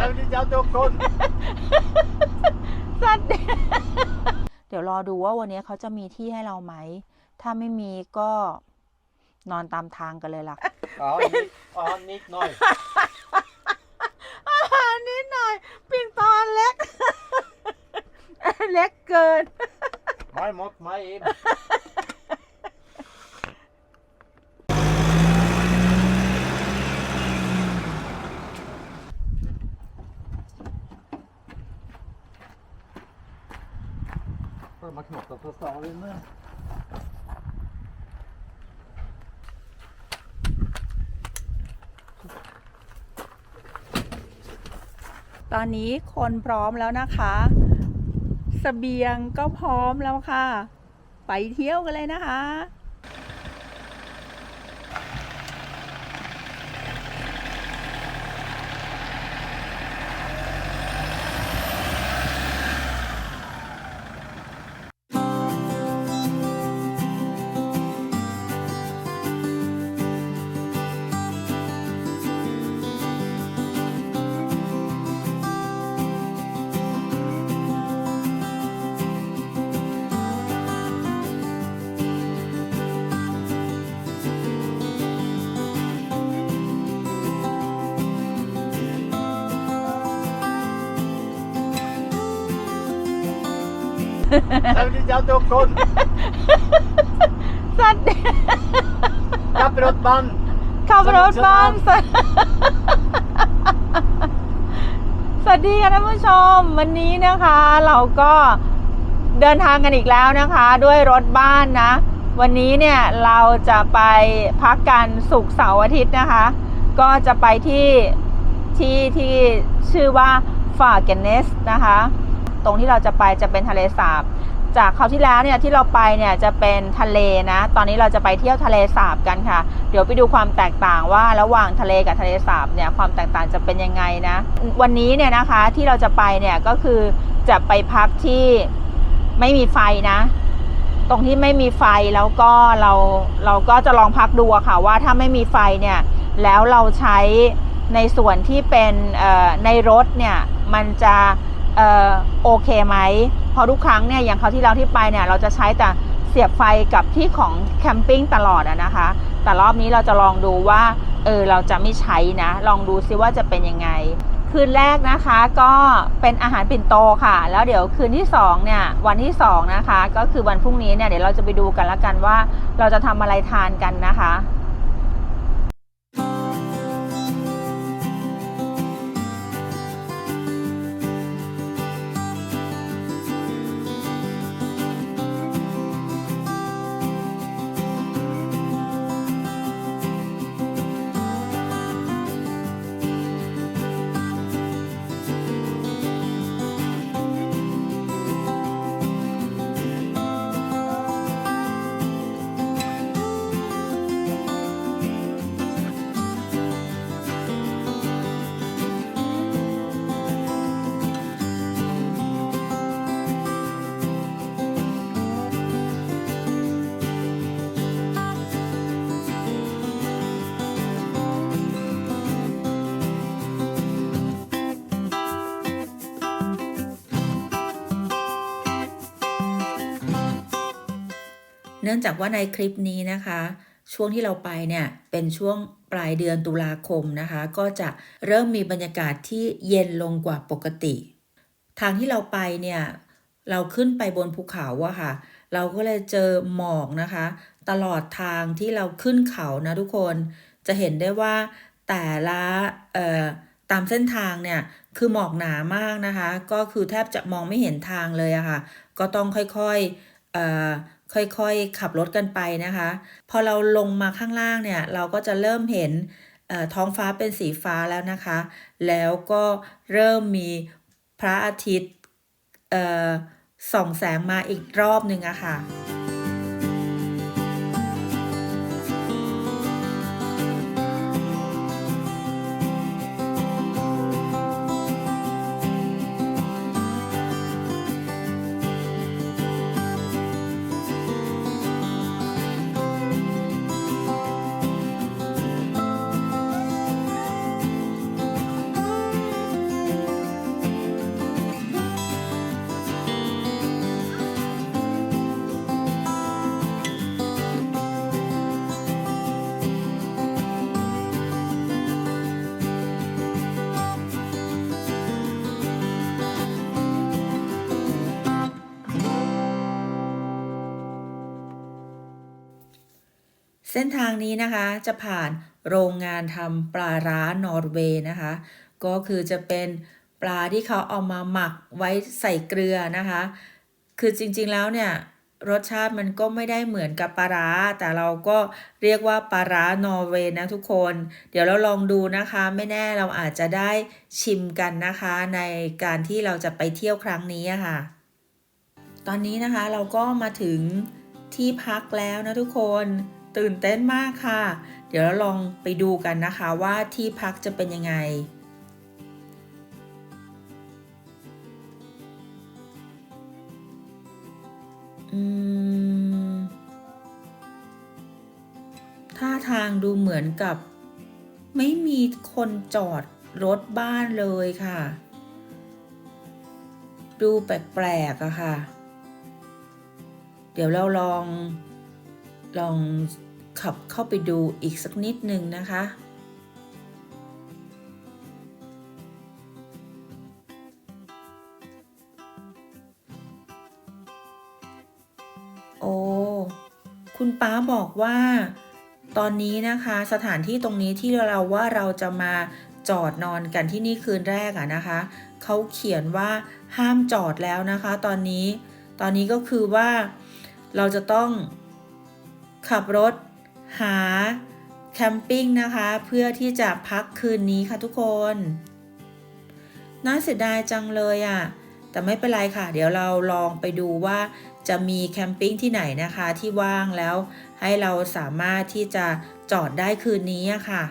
สวัสดีเจ้าทุกคนสัตว์เดี๋ยวรอดูว่าวันนี้เขาจะมีที่ให้เราไหม ถ้าไม่มีก็นอนตามทางกันเลยล่ะ อ๋อนิดอ๋อนิดหน่อย อาหารนิดหน่อย ปิ่งตอนเล็ก เล็กเกิน ไม่หมดไม่อิ่ม Får man knotta på staven nu? ตอนนี้คนพร้อมแล้วนะคะสเสบียงก็พร้อมแล้วค่ะ ไปเที่ยวกันเลยนะคะ สวัสดีเจ้าทุกคนสัตว์ขับรถบันขับรถบ้านสสวัสดีค่ะท่านผู้ชม วันนี้นะคะ เราก็เดินทางกันอีกแล้วนะคะ ด้วยรถบ้านนะ วันนี้เนี่ยเราจะไปพักกันศุกร์เสาร์อาทิตย์นะคะ ก็จะไปที่ที่ที่ชื่อว่าฟาเกนเนสนะคะ ตรงที่เราจะไปจะเป็นทะเลสาบ จากคราวที่แล้วเนี่ยที่เราไปเนี่ยจะเป็นทะเลนะ ตอนนี้เราจะไปเที่ยวทะเลสาบกันค่ะ เดี๋ยวไปดูความแตกต่างว่าระหว่างทะเลกับทะเลสาบเนี่ยความแตกต่างจะเป็นยังไงนะ วันนี้เนี่ยนะคะที่เราจะไปเนี่ยก็คือจะไปพักที่ไม่มีไฟนะ ตรงที่ไม่มีไฟแล้วก็เราเราก็จะลองพักดูค่ะว่าถ้าไม่มีไฟเนี่ยแล้วเราใช้ในส่วนที่เป็นในรถเนี่ยมันจะ โอเคไหมเพราะทุกครั้งเนี่ยอย่างคราที่เราที่ไปเนี่ยเราจะใช้แต่เสียบไฟกับที่ของแคมปิ้งตลอดอะนะคะ แต่รอบนี้เราจะลองดูว่าเออเราจะไม่ใช้นะ ลองดูซิว่าจะเป็นยังไง คืนแรกนะคะก็เป็นอาหารปิ่นโตค่ะ แล้วเดี๋ยวคืนที่สองเนี่ยวันที่สองนะคะ ก็คือวันพรุ่งนี้เนี่ยเดี๋ยวเราจะไปดูกันละกันว่า เราจะทำอะไรทานกันนะคะ นื่องจากว่าในคลิปนี้นะคะ ช่วงที่เราไปเนี่ยเป็นช่วงปลายเดือนตุลาคมนะคะ ก็จะเริ่มมีบรรยากาศที่เย็นลงกว่าปกติ ทางที่เราไปเนี่ยเราขึ้นไปบนภูเขาอะค่ะ เราก็เลยเจอหมอกนะคะ ตลอดทางที่เราขึ้นเขานะทุกคนจะเห็นได้ว่าแต่ละตามเส้นทางเนี่ยคือหมอกหนามากนะคะ ก็คือแทบจะมองไม่เห็นทางเลยอะค่ะ ก็ต้องค่อยๆเอ่อ ค่อยๆ ขับรถกันไปนะคะ พอเราลงมาข้างล่างเนี่ย เราก็จะเริ่มเห็นท้องฟ้าเป็นสีฟ้าแล้วนะคะ แล้วก็เริ่มมีพระอาทิตย์ส่องแสงมาอีกรอบหนึ่งอะค่ะ เส้นทางนี้นะคะจะผ่านโรงงานทำปลาร้านอร์เวย์นะคะ ก็คือจะเป็นปลาที่เขาเอามาหมักไว้ใส่เกลือนะคะ คือจริงๆแล้วเนี่ยรสชาติมันก็ไม่ได้เหมือนกับปลาร้า แต่เราก็เรียกว่าปลาร้านอร์เวย์นะทุกคน เดี๋ยวเราลองดูนะคะ ไม่แน่เราอาจจะได้ชิมกันนะคะ ในการที่เราจะไปเที่ยวครั้งนี้ค่ะ ตอนนี้นะคะเราก็มาถึงที่พักแล้วนะทุกคน ตื่นเต้นมากค่ะ เดี๋ยวเราลองไปดูกันนะคะว่าที่พักจะเป็นยังไง อืม ท่าทางดูเหมือนกับ ไม่มีคนจอดรถบ้านเลยค่ะ ดูแปลกๆอะค่ะ เดี๋ยวเราลองลอง ขับเข้าไปดูอีกสักนิดนึงนะคะ โอ้ คุณป้าบอกว่า ตอนนี้นะคะสถานที่ตรงนี้ที่เราว่าเราจะมาจอดนอนกันที่นี่คืนแรกอะนะคะ เขาเขียนว่าห้ามจอดแล้วนะคะ ตอนนี้ ตอนนี้ก็คือว่าเราจะต้องขับรถ หาแคมปิ้งนะคะเพื่อที่จะพักคืนนี้ค่ะทุกคน น่าเสียดายจังเลยอะ่ะ แต่ไม่เป็นไรค่ะ เดี๋ยวเราลองไปดูว่าจะมีแคมปิ้งที่ไหนนะคะที่ว่างแล้วให้เราสามารถที่จะจอดได้คืนนี้อะค่ะ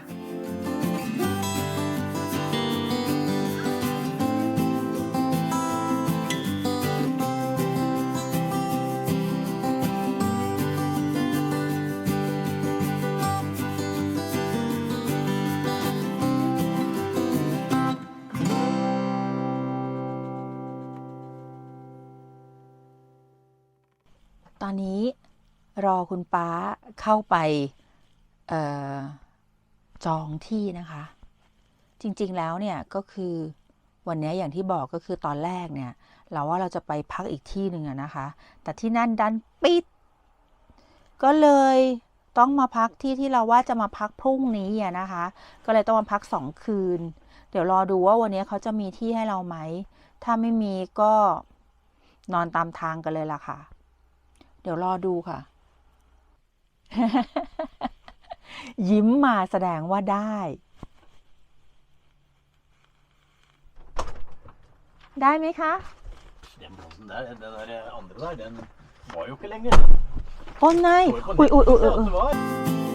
รอคุณป้าเข้าไปออจองที่นะคะ จริงๆแล้วเนี่ยก็คือวันนี้อย่างที่บอกก็คือตอนแรกเนี่ย เราว่าเราจะไปพักอีกที่หนึ่งนะคะ แต่ที่นั่นดันปิด ก็เลยต้องมาพักที่ที่เราว่าจะมาพักพรุ่งนี้นะคะ ก็เลยต้องมาพักสองคืน เดี๋ยวรอดูว่าวันนี้เขาจะมีที่ให้เราไหม ถ้าไม่มีก็นอนตามทางกันเลยล่ะค่ะ เดี๋ยวรอดูค่ะ ยิ้มมาแสดงว่าได้ ได้ไหมคะ Den plassen der, den der andre der, den var jo ikke lenger. โอ้นาย Så på อุ้ยอุ้ยอุ้ย nettet อุ้ย at det var.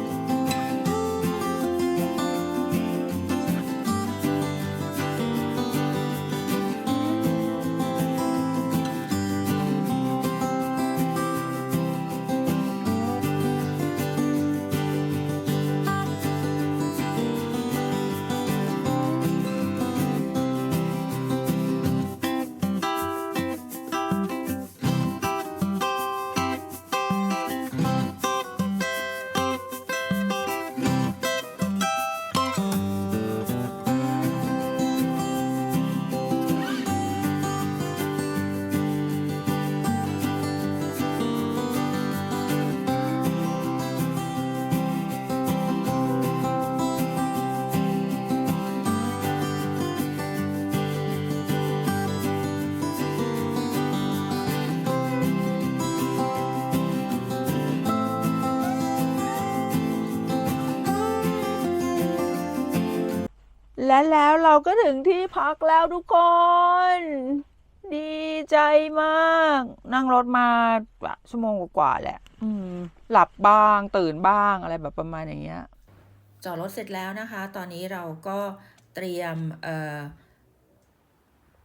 และแล้วเราก็ถึงที่พักแล้วทุกคน ดีใจมาก นั่งรถมาชั่วโมงกว่าๆแหละ อืม หลับบ้างตื่นบ้างอะไรแบบประมาณอย่างเงี้ยจอดรถเสร็จแล้วนะคะ ตอนนี้เราก็เตรียมเอ่อ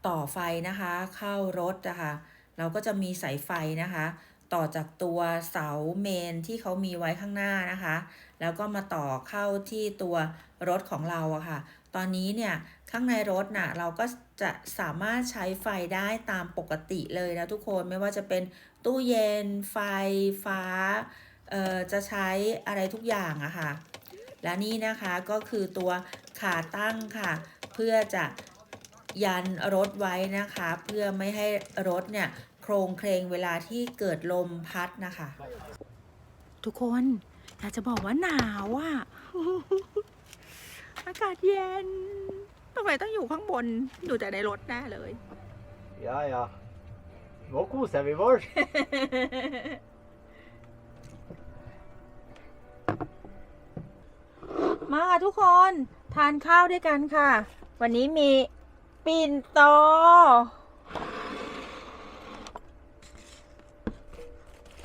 ต่อไฟนะคะ เข้ารถนะคะเราก็จะมีสายไฟนะคะ ต่อจากตัวเสาเมนที่เขามีไว้ข้างหน้านะคะ แล้วก็มาต่อเข้าที่ตัวรถของเราอะค่ะ ตอนนี้เนี่ยข้างในรถน่ะเราก็จะสามารถใช้ไฟได้ตามปกติเลยนะทุกคนไม่ว่าจะเป็นตู้เย็น ไฟฟ้าเอ่อจะใช้อะไรทุกอย่างอะค่ะและนี่นะคะก็คือตัวขาตั้งค่ะ เพื่อจะยันรถไว้นะคะ เพื่อไม่ให้รถเนี่ยโครงเครงเวลาที่เกิดลมพัดนะคะ ทุกคนอยากจะบอกว่าหนาวอะ อากาศเย็นทำไมต้องอยู่ข้างบน อยู่แต่ในรถแน่เลย Ja, ja. Nå koser vi oss. มาค่ะทุกคนทานข้าวด้วยกันค่ะ วันนี้มีปิ่นโต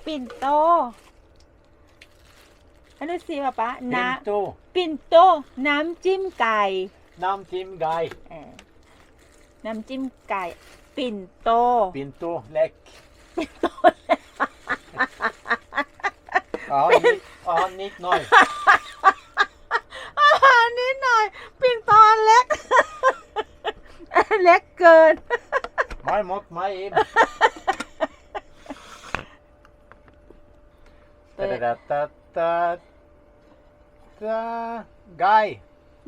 ปิ่นโต อันนี้สิป๊าป๊าน้ Pinto. ำปิ่นโต น้ำจิ้มไก่ Nam Tim Guy. เออน้ำจิ้มไก่ ปิ่นโต Pinto Lek. Ja, ni- ja, นิดหน่อยอาหารนิดหน่อย ปิ่นโตอันเล็ก เล็กเกินไม่หมดไม่อิ่มเปิดตะตะตะตะไก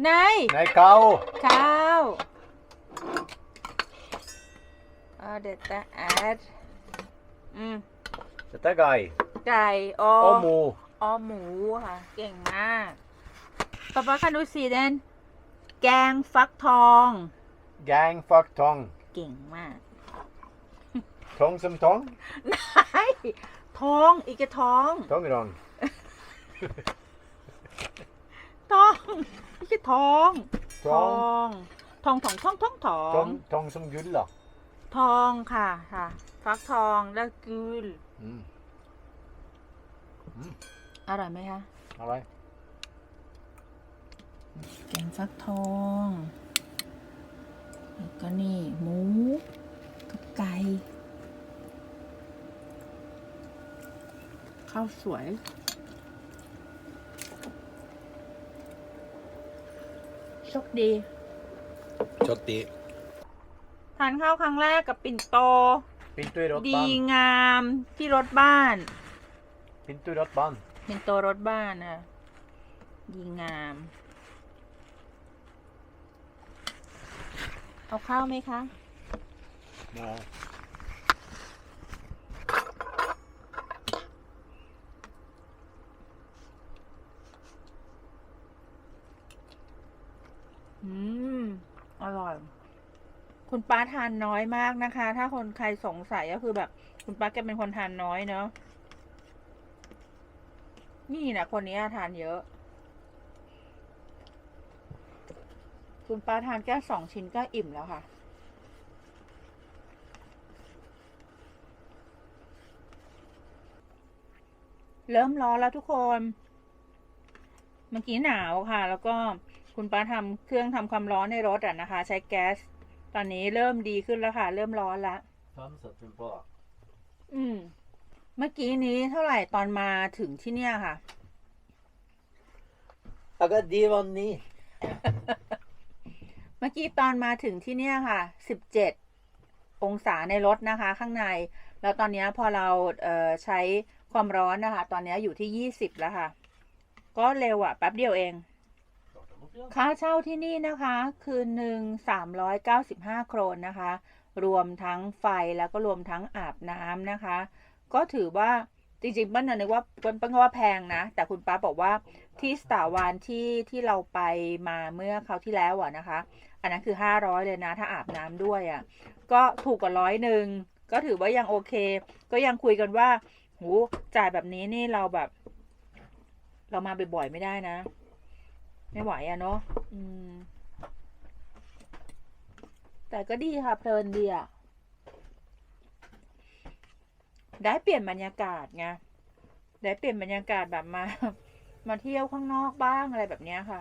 ในในเขาข้าวเอาเด็ดแต่แอดอืมตะไกไก่ออโอหมูออหมูค่ะ เก่งมากป๊าป๊าคันดูสีเดนแกงฟักทองแกงฟักทองเก่งมากทองสมทองไอ้ทองอีกจะท้องทองรอง ทองอีกจะท้องทอง ทองทองทองทองทอทองงทองสมยุนเหรอทองค่ะค่ะฟักทองแล้วกืลอืมอร่อยไหมคะอะไร แกงฟักทองแล้วก็นี่หมูกับไก่ข้าวสวย โชคดีชดตีทานข้าวครั้งแรกกับปิ่นโตปินตุยรถดีบ้านงามที่รถบ้านปินตุยรถบ้านปิ่นโตรถบ้านค่ะดีงาม เอาข้าวไหมคะนะ อืม อร่อย คุณป้าทานน้อยมากนะคะ ถ้าคนใครสงสัยก็คือแบบ คุณป้าแกเป็นคนทานน้อยเนาะนี่นะคนนี้ทานเยอะ คุณป้าทานแค่สองชิ้นก็อิ่มแล้วค่ะ เริ่มร้อนแล้วทุกคน เมื่อกี้หนาวค่ะ แล้วก็คุณป้าทำเครื่องทำความร้อนในรถอะนะคะ ใช้แก๊ส ตอนนี้เริ่มดีขึ้นแล้วค่ะ เริ่มร้อนแล้ว Fem setter på. อืม เมื่อกี้นี้เท่าไหร่ตอนมาถึงที่เนี่ยค่ะ Jeg ga de var ni. เมื่อกี้ตอนมาถึงที่เนี่ยค่ะ สิบเจ็ดองศาในรถนะคะ ข้างใน แล้วตอนเนี้ยพอเราเอ่อใช้ความร้อนนะคะ ตอนเนี้ยอยู่ที่ยี่สิบแล้วค่ะ ก็เร็วอะแป๊บเดียวเอง ค่าเช่าที่นี่นะคะ คืนหนึ่งสามร้อยเก้าสิบห้าโครนนะคะ รวมทั้งไฟแล้วก็รวมทั้งอาบน้ำนะคะ ก็ถือว่าจริงๆเปิ้ลน่ะนึกว่าเปิ้ลเปิ้ลก็ว่าแพงนะ แต่คุณป้าบอกว่าที่สตาร์วานที่ที่เราไปมาเมื่อคราวที่แล้วอะนะคะ อันนั้นคือห้าร้อยเลยนะ ถ้าอาบน้ำด้วยอะก็ถูกกว่าร้อยหนึ่งก็ถือว่ายังโอเค ก็ยังคุยกันว่า หูจ่ายแบบนี้นี่เราแบบ เรามาบ่อยๆไม่ได้นะ ไม่ไหวอะเนาะอืม แต่ก็ดีค่ะ เพลินดีอะได้เปลี่ยนบรรยากาศไงได้เปลี่ยนบรรยากาศแบบมา มาเที่ยวข้างนอกบ้างอะไรแบบเนี้ยค่ะ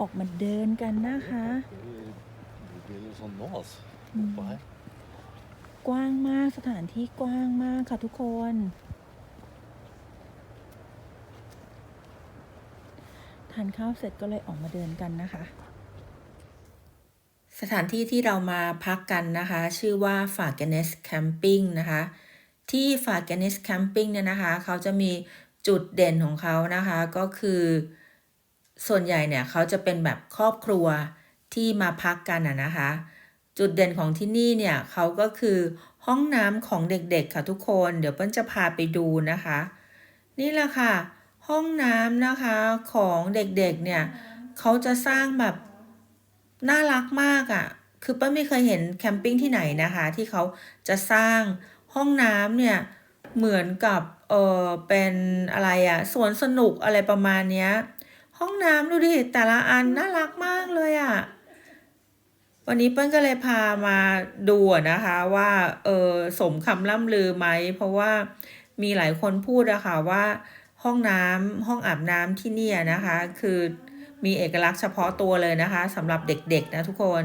ออกมาเดินกันนะคะ กว้างมากสถานที่กว้างมากค่ะทุกคน ทานข้าวเสร็จก็เลยออกมาเดินกันนะคะ สถานที่ที่เรามาพักกันนะคะ ชื่อว่าฝากเนสแคมปิ้งนะคะ ที่ฝากเนสแคมปิ้งเนี่ยนะคะ เขาจะมีจุดเด่นของเขานะคะก็คือ ส่วนใหญ่เนี่ยเขาจะเป็นแบบครอบครัวที่มาพักกันอะนะคะ จุดเด่นของที่นี่เนี่ยเขาก็คือห้องน้ำของเด็กๆค่ะทุกคน เดี๋ยวเปิ้ลจะพาไปดูนะคะ นี่แหละค่ะ ห้องน้ำนะคะของเด็กๆเนี่ยเขาจะสร้างแบบน่ารักมากอะ่ะ คือเป้าไม่เคยเห็นแคมปิ้งที่ไหนนะคะ ที่เขาจะสร้างห้องน้ำเนี่ยเหมือนกับเออเป็นอะไรอะสวนสนุกอะไรประมาณเนี้ย ห้องน้ำดูดิแต่ละอันน่ารักมากเลยอะ่ะวันนี้เปิ้ลก็เลยพามาดูนะคะว่าเออสมคำล่ำลือไหม เพราะว่ามีหลายคนพูดอะค่ะว่าห้องน้ำห้องอาบน้ำที่เนี่ยนะคะ คือมีเอกลักษณ์เฉพาะตัวเลยนะคะสำหรับเด็กๆนะทุกคน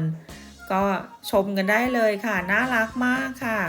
ก็ชมกันได้เลยค่ะ น่ารักมากค่ะ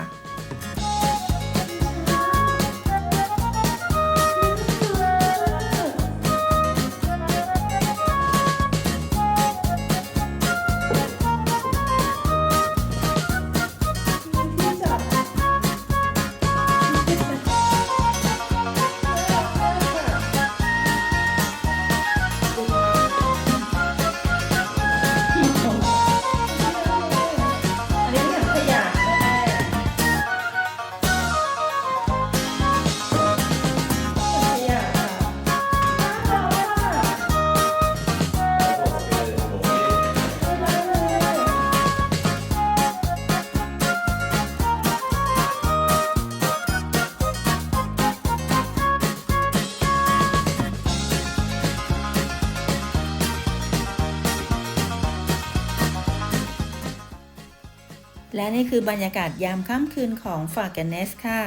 และนี่คือบรรยากาศยามค่ำคืนของฝากกันเนสค่ะ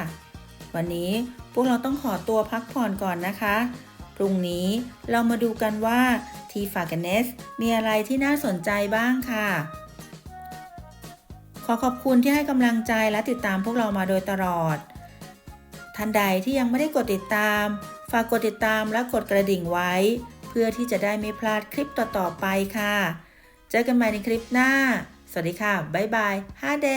วันนี้พวกเราต้องขอตัวพักผ่อนก่อนนะคะ พรุ่งนี้เรามาดูกันว่าที่ฝากกันเนสมีอะไรที่น่าสนใจบ้างค่ะ ขอขอบคุณที่ให้กำลังใจและติดตามพวกเรามาโดยตลอด ท่านใดที่ยังไม่ได้กดติดตาม ฝากกดติดตามและกดกระดิ่งไว้ เพื่อที่จะได้ไม่พลาดคลิปต่อๆไปค่ะ เจอกันใหม่ในคลิปหน้า สวัสดีค่ะ บ๊ายบายฮาเด